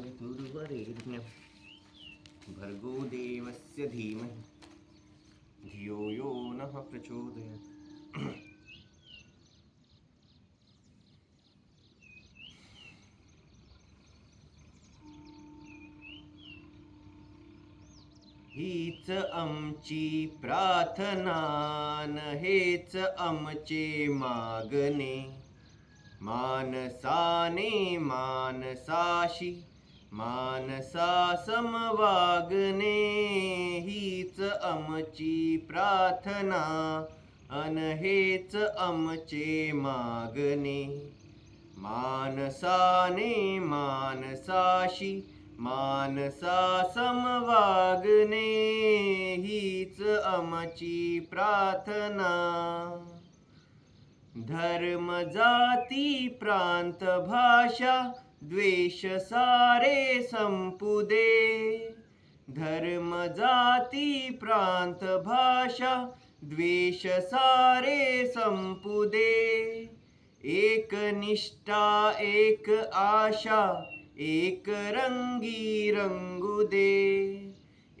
विदुर्वरेण्यं भर्गो देवस्य धीमहि। धियो यो नः प्रचोदयात् हीच आमची प्रार्थना न हेच आमचे मागणे। मानसाने मानसाशी मानसा समवागने हीच आमची प्रार्थना अनहेच आमचे मागणे. मानसाने मानसाशी मानसा समवागने हीच आमची प्रार्थना. धर्म जाती प्रांत भाषा द्वेष सारे संपुदे। धर्म जाती प्रांत भाषा द्वेष सारे संपुदे। एक निष्ठा एक आशा एक रंगी रंगू दे।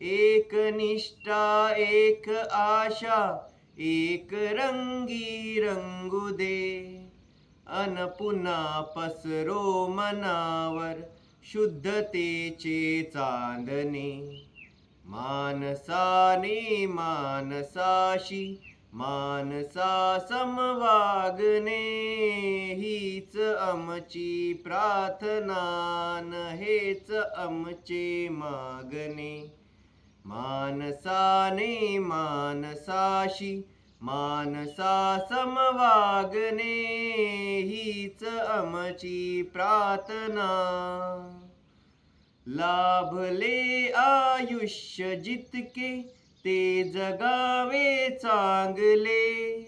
एक निष्ठा एक आशा एक रंगी रंगू दे। अन पुन्हा पसरो मनावर शुद्धतेचे चांदणे. मानसाने मानसाशी मानसा समवागणे. हीच आमची प्रार्थना न हेच आमचे मागणे. मानसाने मानसाशी मानसा समवागणे. श्यामची प्रार्थना. लाभले आयुष्य जितके ते जगावे चांगले.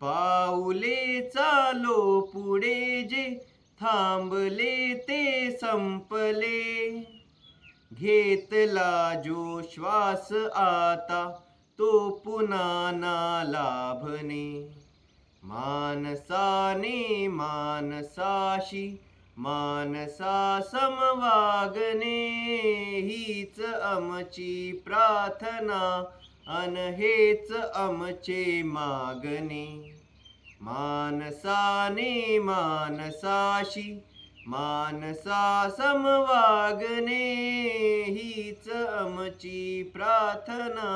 पाऊले चालो पुढे जे थांबले ते संपले. घेतला जो श्वास आता तो पुन्हा ना लाभने. मानसाने मानसाशी मानसा समवागने हीच आमची प्रार्थना अन हेच आमचे मागणे. मानसाने मानसाशी मानसा समवागने हीच आमची प्रार्थना.